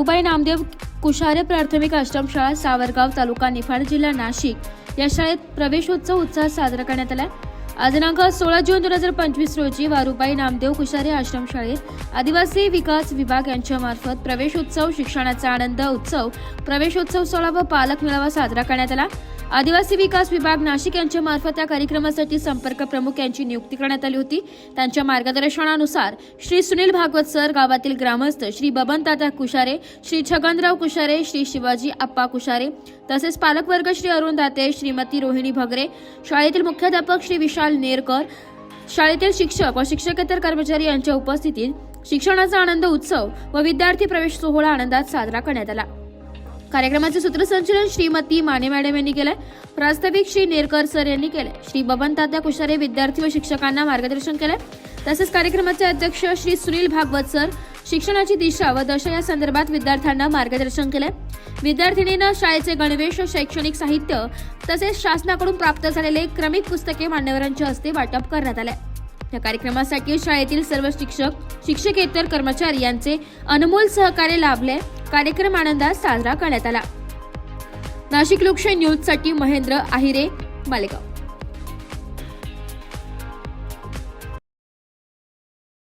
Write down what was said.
उबाई नामदेव कुशारे प्राथमिक आश्रमशाळा सावरगाव तालुका निफाड जिल्हा नाशिक या शाळेत प्रवेशोत्सव उत्साहात साजरा करण्यात आला आज दिनांक सोळा जून दोन हजार पंचवीस रोजी वारुबाई नामदेव कुशारे आश्रमशाळेत आदिवासी विकास विभाग यांच्या मार्फत प्रवेशोत्सव शिक्षणाचा आनंद उत्सव प्रवेशोत्सव सोहळा व पालक मेळावा साजरा करण्यात आला. आदिवासी विकास विभाग नाशिक यांच्या मार्फत या कार्यक्रमासाठी संपर्क प्रमुख यांची नियुक्ती करण्यात आली होती. त्यांच्या मार्गदर्शनानुसार श्री सुनील भागवत सर गावातील ग्रामस्थ श्री बबनदादा कुशारे श्री छगनराव कुशारे श्री शिवाजी आप्पा कुशारे तसेच पालकवर्ग श्री अरुण दाते श्रीमती रोहिणी भगरे शाळेतील मुख्याध्यापक श्री विशाल नेरकर शाळेतील शिक्षक व शिक्षकेतर कर्मचारी यांच्या उपस्थितीत शिक्षणाचा आनंद उत्सव व विद्यार्थी प्रवेश सोहळा आनंदात साजरा करण्यात आला. कार्यक्रमाचे सूत्रसंचलन श्रीमती माने मॅडम यांनी केलंय. प्रास्ताविक श्री नेरकर सर यांनी केलंय. श्री बबन तात्या कुशारे विद्यार्थी व शिक्षकांना मार्गदर्शन केलंय. तसेच कार्यक्रमाचे अध्यक्ष श्री सुनील भागवत सर शिक्षणाची दिशा व दशा या संदर्भात विद्यार्थ्यांना मार्गदर्शन केलंय. विद्यार्थिनींना शाळेचे गणवेश शैक्षणिक साहित्य तसेच शासनाकडून प्राप्त झालेले क्रमिक पुस्तके मान्यवरांच्या हस्ते वाटप करण्यात आले या कार्यक्रमासाठी शाळेतील सर्व शिक्षक शिक्षकेतर कर्मचारी यांचे अनमोल सहकार्य लाभले कार्यक्रम आनंदात साजरा करण्यात आला. नाशिक लोकशाही न्यूजसाठी महेंद्र आहिरे मालेगाव.